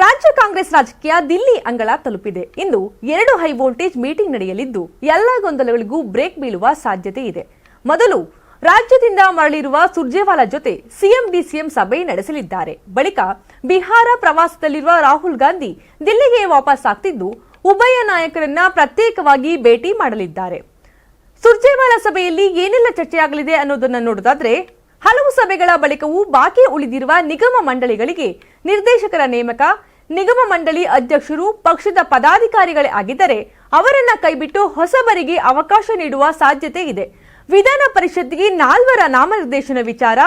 ರಾಜ್ಯ ಕಾಂಗ್ರೆಸ್ ರಾಜಕೀಯ ದಿಲ್ಲಿ ಅಂಗಳ ತಲುಪಿದೆ. ಇಂದು ಎರಡು ಹೈ ವೋಲ್ಟೇಜ್ ಮೀಟಿಂಗ್ ನಡೆಯಲಿದ್ದು, ಎಲ್ಲ ಗೊಂದಲಗಳಿಗೂ ಬ್ರೇಕ್ ಬೀಳುವ ಸಾಧ್ಯತೆ ಇದೆ. ಮೊದಲು ರಾಜ್ಯದಿಂದ ಮರಳಿರುವ ಸುರ್ಜೇವಾಲಾ ಜೊತೆ ಸಿಎಂ ಡಿಸಿಎಂ ಸಭೆ ನಡೆಸಲಿದ್ದಾರೆ. ಬಳಿಕ ಬಿಹಾರ ಪ್ರವಾಸದಲ್ಲಿರುವ ರಾಹುಲ್ ಗಾಂಧಿ ದಿಲ್ಲಿಗೆ ವಾಪಸ್ ಆಗ್ತಿದ್ದು, ಉಭಯ ನಾಯಕರನ್ನ ಪ್ರತ್ಯೇಕವಾಗಿ ಭೇಟಿ ಮಾಡಲಿದ್ದಾರೆ. ಸುರ್ಜೇವಾಲಾ ಸಭೆಯಲ್ಲಿ ಏನೆಲ್ಲ ಚರ್ಚೆಯಾಗಲಿದೆ ಅನ್ನೋದನ್ನ ನೋಡೋದಾದ್ರೆ, ಹಲವು ಸಭೆಗಳ ಬಳಿಕವೂ ಬಾಕಿ ಉಳಿದಿರುವ ನಿಗಮ ಮಂಡಳಿಗಳಿಗೆ ನಿರ್ದೇಶಕರ ನೇಮಕ ನಿಗಮ ಮಂಡಳಿ ಅಧ್ಯಕ್ಷರು ಪಕ್ಷದ ಪದಾಧಿಕಾರಿಗಳೇ ಆಗಿದ್ದರೆ ಅವರನ್ನ ಕೈಬಿಟ್ಟು ಹೊಸಬರಿಗೆ ಅವಕಾಶ ನೀಡುವ ಸಾಧ್ಯತೆ ಇದೆ. ವಿಧಾನ ಪರಿಷತ್ಗೆ ನಾಲ್ವರ ನಾಮನಿರ್ದೇಶನ ವಿಚಾರ,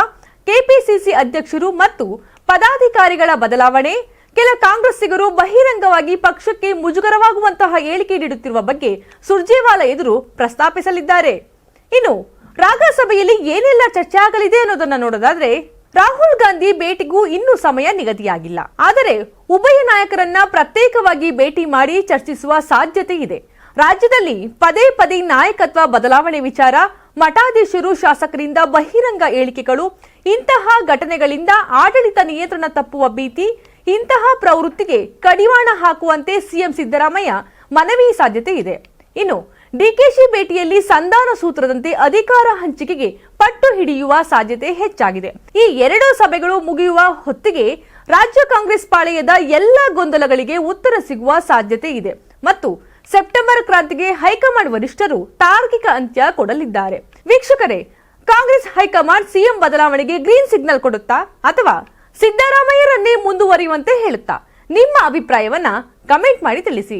ಕೆಪಿಸಿಸಿ ಅಧ್ಯಕ್ಷರು ಮತ್ತು ಪದಾಧಿಕಾರಿಗಳ ಬದಲಾವಣೆ, ಕೆಲ ಕಾಂಗ್ರೆಸ್ಸಿಗರು ಬಹಿರಂಗವಾಗಿ ಪಕ್ಷಕ್ಕೆ ಮುಜುಗರವಾಗುವಂತಹ ಹೇಳಿಕೆ ನೀಡುತ್ತಿರುವ ಬಗ್ಗೆ ಸುರ್ಜೇವಾಲಾ ಎದುರು ಪ್ರಸ್ತಾಪಿಸಲಿದ್ದಾರೆ. ಇನ್ನು ರಾಜ್ಯಸಭೆಯಲ್ಲಿ ಏನೆಲ್ಲ ಚರ್ಚೆ ಆಗಲಿದೆ ಅನ್ನೋದನ್ನ ನೋಡೋದಾದ್ರೆ ರಾಹುಲ್ ಗಾಂಧಿ ಭೇಟಿಗೂ ಇನ್ನೂ ಸಮಯ ನಿಗದಿಯಾಗಿಲ್ಲ. ಆದರೆ ಉಭಯ ನಾಯಕರನ್ನ ಪ್ರತ್ಯೇಕವಾಗಿ ಭೇಟಿ ಮಾಡಿ ಚರ್ಚಿಸುವ ಸಾಧ್ಯತೆ ಇದೆ. ರಾಜ್ಯದಲ್ಲಿ ಪದೇ ಪದೇ ನಾಯಕತ್ವ ಬದಲಾವಣೆ ವಿಚಾರ, ಮಠಾಧೀಶರು, ಶಾಸಕರಿಂದ ಬಹಿರಂಗ ಹೇಳಿಕೆಗಳು, ಇಂತಹ ಘಟನೆಗಳಿಂದ ಆಡಳಿತ ನಿಯಂತ್ರಣ ತಪ್ಪುವ ಭೀತಿ, ಇಂತಹ ಪ್ರವೃತ್ತಿಗೆ ಕಡಿವಾಣ ಹಾಕುವಂತೆ ಸಿಎಂ ಸಿದ್ದರಾಮಯ್ಯ ಮನವಿ ಸಾಧ್ಯತೆ ಇದೆ. ಇನ್ನು ಡಿಕೆಶಿ ಭೇಟಿಯಲ್ಲಿ ಸಂಧಾನ ಸೂತ್ರದಂತೆ ಅಧಿಕಾರ ಹಂಚಿಕೆಗೆ ಪಟ್ಟು ಹಿಡಿಯುವ ಸಾಧ್ಯತೆ ಹೆಚ್ಚಾಗಿದೆ. ಈ ಎರಡೂ ಸಭೆಗಳು ಮುಗಿಯುವ ಹೊತ್ತಿಗೆ ರಾಜ್ಯ ಕಾಂಗ್ರೆಸ್ ಪಾಳೆಯದ ಎಲ್ಲ ಗೊಂದಲಗಳಿಗೆ ಉತ್ತರ ಸಿಗುವ ಸಾಧ್ಯತೆ ಇದೆ ಮತ್ತು ಸೆಪ್ಟೆಂಬರ್ ಕ್ರಾಂತಿಗೆ ಹೈಕಮಾಂಡ್ ವರಿಷ್ಠರು ತಾರ್ಕಿಕ ಅಂತ್ಯ ಕೊಡಲಿದ್ದಾರೆ. ವೀಕ್ಷಕರೇ, ಕಾಂಗ್ರೆಸ್ ಹೈಕಮಾಂಡ್ ಸಿಎಂ ಬದಲಾವಣೆಗೆ ಗ್ರೀನ್ ಸಿಗ್ನಲ್ ಕೊಡುತ್ತಾ ಅಥವಾ ಸಿದ್ದರಾಮಯ್ಯರನ್ನೇ ಮುಂದುವರಿಯುವಂತೆ ಹೇಳುತ್ತಾ? ನಿಮ್ಮ ಅಭಿಪ್ರಾಯವನ್ನ ಕಮೆಂಟ್ ಮಾಡಿ ತಿಳಿಸಿ.